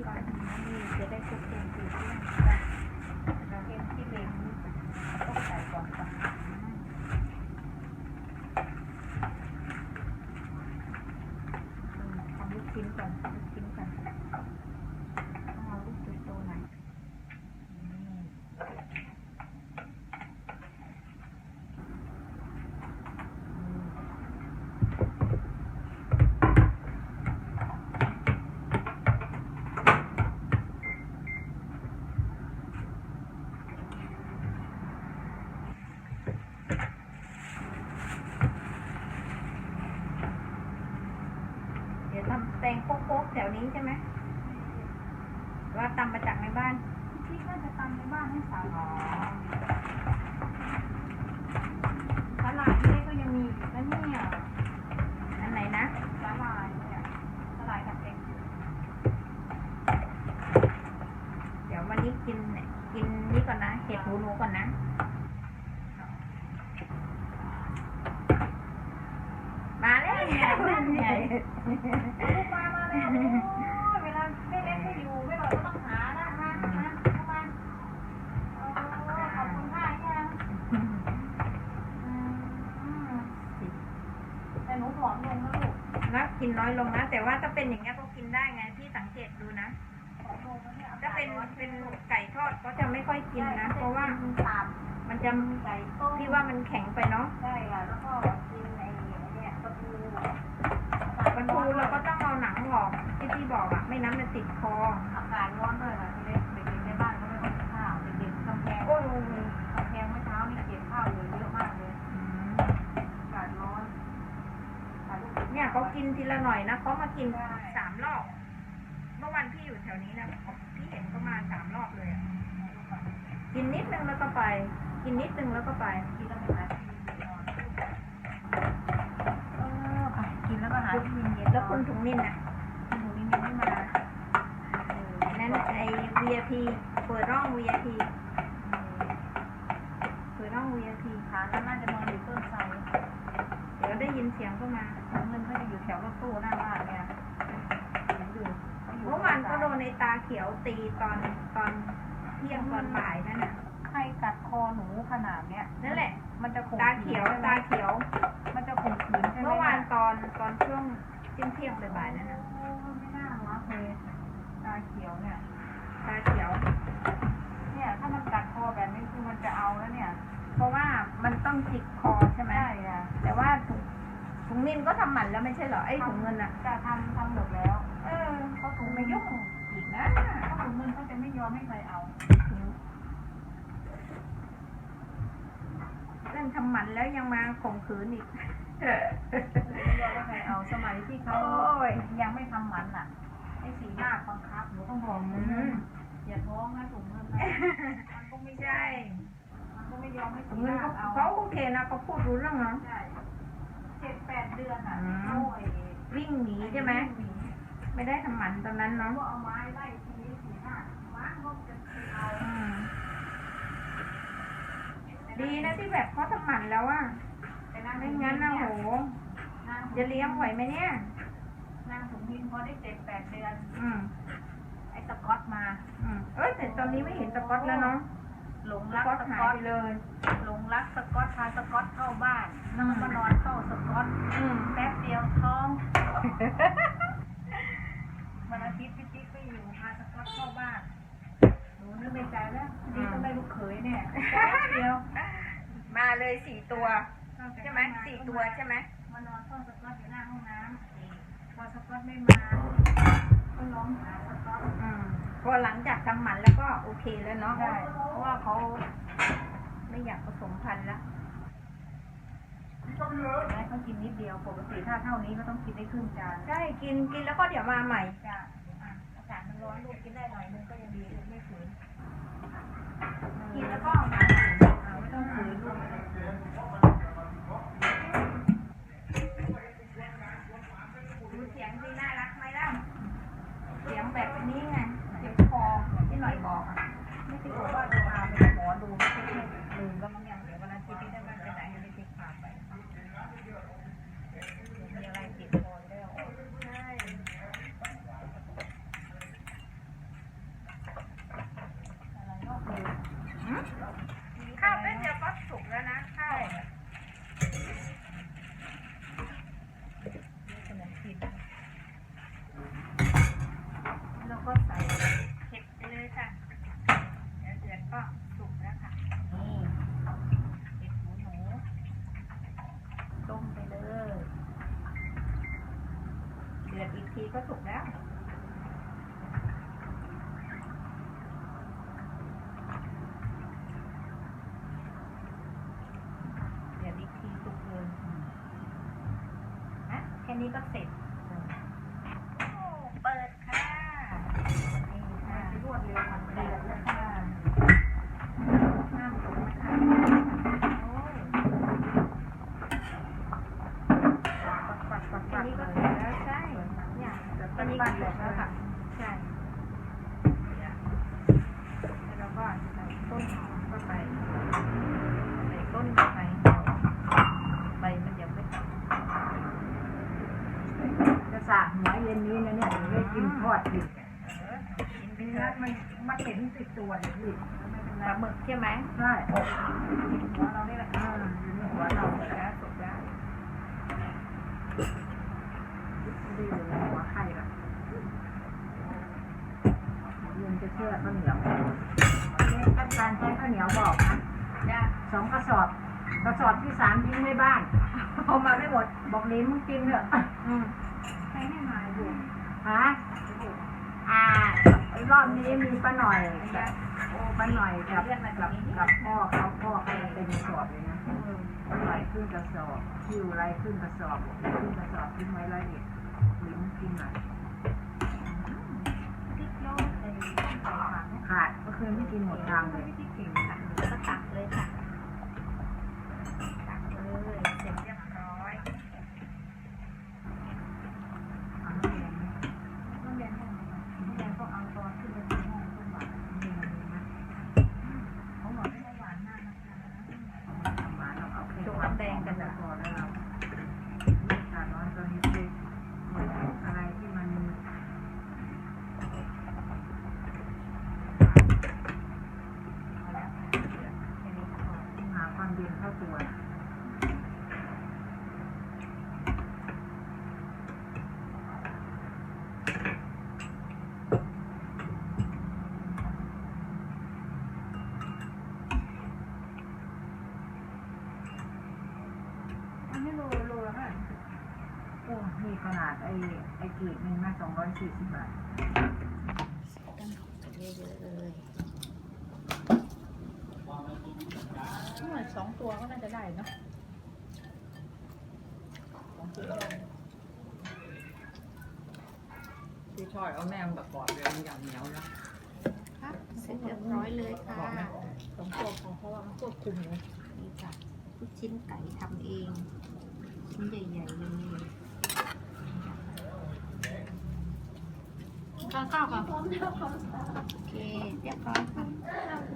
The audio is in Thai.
ที่บ้านนี่จะได้ครบเต็มที่เรื่องเราเห็นที่เล็กนี่ต้องใส่ก่อนค่ะทำลูกชิ้นก่อนลูกชิ้นก่อนต้องเอาลูกโตๆหน่อยเดี๋ยวทำแตงโป๊กๆแถวนี้ใช่ไหมหรือ ว่าตำมาจากในบ้านที่ก็จะตำในบ้านให้สาวอ๋อตลาดนี่ก็ยังมีอีกนะเนี่ยอันไหนนะตลาดเนี่ยตลาดกับเด็กเดี๋ยววันนี้กินกินนี่ก่อนนะเห็ดหูหนูก่อนนะมาแล้วนั่นไง ลูกมามาแล้วโอ้ยเวลาไม่เล็กไม่อยู่ไม่หน่อยก็ต้องหานะมามาเข้ามาโอ้ขอบคุณค่ะยังอืมแต่หนูผอมลงนะลูก แล้ว กินน้อยลงนะ แต่ว่าถ้าเป็นอย่างเงี้ยก็กินได้ไงพี่สังเกตดูนะผอมลงแล้วเนี่ยถ้าเป็นเป็นไก่ทอดก็จะไม่ค่อยกินนะ เพราะว่าตับมันจะไก่ต้มพี่ว่ามันแข็งไปเนาะใช่ค่ะแล้วก็กินไอ้เนี่ยปลาทูปลาทูเราก็ต้องเอาหนังออกที่พี่บอกอะไม่นั้นมันติดคออากาศร้อนด้วยค่ะทีเล็กเด็กๆในบ้านก็ไม่ค่อยกินข้าวเด็กๆกำแพงโอ้ยกำแพงเมื่อเช้านี่เก็บข้าวอยู่เยอะมากเลย อืม อากาศร้อนค่ะลูก เนี่ยเขา กินทีละหน่อยนะเขามากินได้สามรอบ เมื่อวันพี่อยู่แถวนี้นะพี่เห็นเขามาสามรอบเลยอะกินนิดนึงแล้วก็ไป กินนิดนึงแล้วก็ไปกินแล้วไปหาที่นอนเออไปกินแล้วก็หาที่เย็นๆแล้วคุณถุงนินอะหนูนี่ยังไม่มาอันนั้นไอ้ VIP เปิดร่อง VIP เปิดร่อง VIP ขาแล้วน่าจะนอนอยู่ต้นไทรเดี๋ยวได้ยินเสียงเข้ามา เงินก็จะอยู่แถวรถตู้หน้าบ้านเนี่ยอยู่ขายู่เมื่อวานก็โดนในตาเขียวตีตอนตอนเที่ยงตอนบ่ายนั่นน่ะ ใครกัดคอหนูขนาดเนี้ยนั่นแหละ มันจะข่มตาขืเขีนยวใช่ไหมตาเขียว มันจะข่มขืนใช่ไหมเมื่อวานตอนตอนช่วงเที่ยงเที่ยงๆบ่ายๆนั่นน่ะโอ้ไม่น่ารักเลยตาเขียวเนี่ย ตาเขียว เนี่ยถ้ามันกัดคอแบบนี้คือมันจะเอาแล้วเนี่ย เพราะว่ามันต้องจิกคอใช่ไหม ใช่อะ แต่ว่าถุงถุง นินก็ทำหมันแล้วไม่ใช่เหรอไอ้ถุงเงินอะ จะทำทำหมดแล้ว เออเขาถุงไม่ไม่ยุ่ยุ่งงอีกนะเขาถุงเงินเขาจะไม่ยอมให้ใครเอาเรื่องทำหมันแล้วยังมาข่มขืนอีกไม่ยอมให้ใครเอาสมัยที่เขาโอ้ยยังไม่ทำหมันอะไอ้สีหน้าบังคับหนูต้องบอกอืมึงมอย่าท้องนะถุงเงินนะมันก็ไม่ใช่มันก็ไม่ยอมให้ถุสีงหเงินน้าเขาเอาเขาโอเคนะเขาพูดรู้เรื่องนะใช่เจ็ด แปดเดือนอะอืมโอ้ยวิ่งหนีใช่ไหมไม่ได้ทำหมันตอนนั้นเนาะก็เอาไม้ไล่ทีนี้สีหน้าม้าก็จะเอาอืมดีนะที่แบบเขาทำหมันแล้วอะแต่นางไม่งั้นนะโหนางจะเลี้ยงไหวไหมเนี่ยนางถุงมินพอได้เจ็ดแปดเดือน อืมไอ้สกอตมา อืมเอ้ยแต่ตอนนี้ไม่เห็นสก๊อตแล้วเนาะ หลงสรักก๊อตสหากอยตไปเลย หลงรักสกอตพาสกอตเข้าบ้านแล้วมันก็นอนเข้าสกอตอืมแป๊บเดียวท้องวันอาทิตย์พี่จิ๊กไปอยู่พาสกอตเข้าบ้านหนูนึกในใจแล้วดีก็ไม่ลูกเขยเนี่ยแป๊บเดียว มาเลยสี่ตัว ใช่ไหมสี่ตัวใช่ไหมมานอนเฝ้าสกอตอยู่หน้าห้องน้ำพอสกอตไม่มาก็ร้องหาสกอต อืมพอหลังจากทำหมันแล้วก็โอเคแล้วเนาะใช่เพราะว่าเขาไม่อยากผสมพันธุ์แล้วให้เขากินนิดเดียว ปกติถ้าเท่านี้ก็ต้องกินได้ครึ่งจานใช่กินกินแล้วก็เดี๋ยวมาใหม่จ้ะอะอากาศมันร้อนลูกกินได้หน่อยนึงก็ยังดีลูกไม่ฝืนกินแล้วก็อ่า ข้าวเป็นยวก็สุกแล้วนะข้าวเราก็ใส่เห็ดไปเลยค่ะแล้วเดือดก็สุกแล้วค่ะนี่เห็ดหูหนูต้มไปเลย เดือดอีกทีก็สุกแล้ว นี้ก็เสร็จโอ้เปิดค่ะ นี่ค่ะ รวดเร็วมัน เดือดแล้วค่ะห้ามตกนะคะโอ้ย ปัดปัด แค่ ปัด นี้ก็ เล เสร็ ย จแล้วใช่เนี่ย จะ แค่ เป็น นี้ ปั ก็ ด เส เล ร็ ย จแล้วค่ะ ใช่เนี่ยแล้วเราก็ใส่ต้นหอมเข้าไป ใส่ต้นเข้าไปใบมันยังไม่ตัด จะสาหัวเย็นนี้นะเนี่ยถึงได้กินทอดอีกเออกินไปนี่เถนะอมันมันเห็นติดตัวเลยพี่ไม่เป็นปลาหมึกใช่ไหมใช่หัวเรานี่แหละอ่ายืนหัวว่าเราเราสุกแล้วสุกแล้วดีอยู่ในหัวไข่ละย็นจะแช่ข้าวเหนียวนี่ขั้นการใช้ข้าวเหนียวบอกนะสองกระสอบ กระสอบที่สามทิ้งไว้บ้านเอามาไม่หมด บอกลิ้นมึงกินเถอะอืมใครให้มาอยู่ฮะอ่ารอบนี้มีป้าหน่อยกับโอ้ป้าหน่อยกับกับกับพ่อเขาพ่อเขาเป็นกระสอบเลยนะป้าหน่อยขึ้นกระสอบคิวไรขึ้นกระสอบขึ้นกระสอบทิ้งไว้ละเอียดลิ้นกินหน่อยพริกโยกใส่ใส่ผักขาดก็คือไม่กินหมดทางเลยไม่ได้เก่งค่ะแล้วก็ตักเลยค่ะ ตักเลยเสร็จเรียบร้อย เอาน้ำแดงไหมน้ำแดงให้หน่อยน้ำแดงก็เอาตอนขึ้นไปที่ห้องต้นหวานนี่มันมีไหมเขาบอกไม่ได้หวานมากนะคะหวานเราเอาแค่หวานพอแล้วเราอากาศร้อนตอนนี้คืออะไรที่มัน เอาแล้วค่ะเดือดแค่นี้ก็พอ หาความเย็นเข้าตัว อันนี้โลโลละเท่าไหร่ โอ้นี่ ขนาดไอ้ไอ้กีดหนึ่งนะสองร้อยสี่สิบบาทเยอะๆเลยเหมือนสองตัวก็น่าจะได้เนาะสองตัวได้พี่ชอยเอาแม่งแบบกอดเลยมันอย่างเหนียวนะครับเสร็จเรียบร้อยเลยค่ะบอกไหมสองตัวพอเพราะว่ามันควบคุมเลยนี่ค่ะลูกชิ้นไก่ทำเองชิ้นใหญ่ๆเลย ข้าวข้าวค่ะโอเคเรียบร้อยค่ะ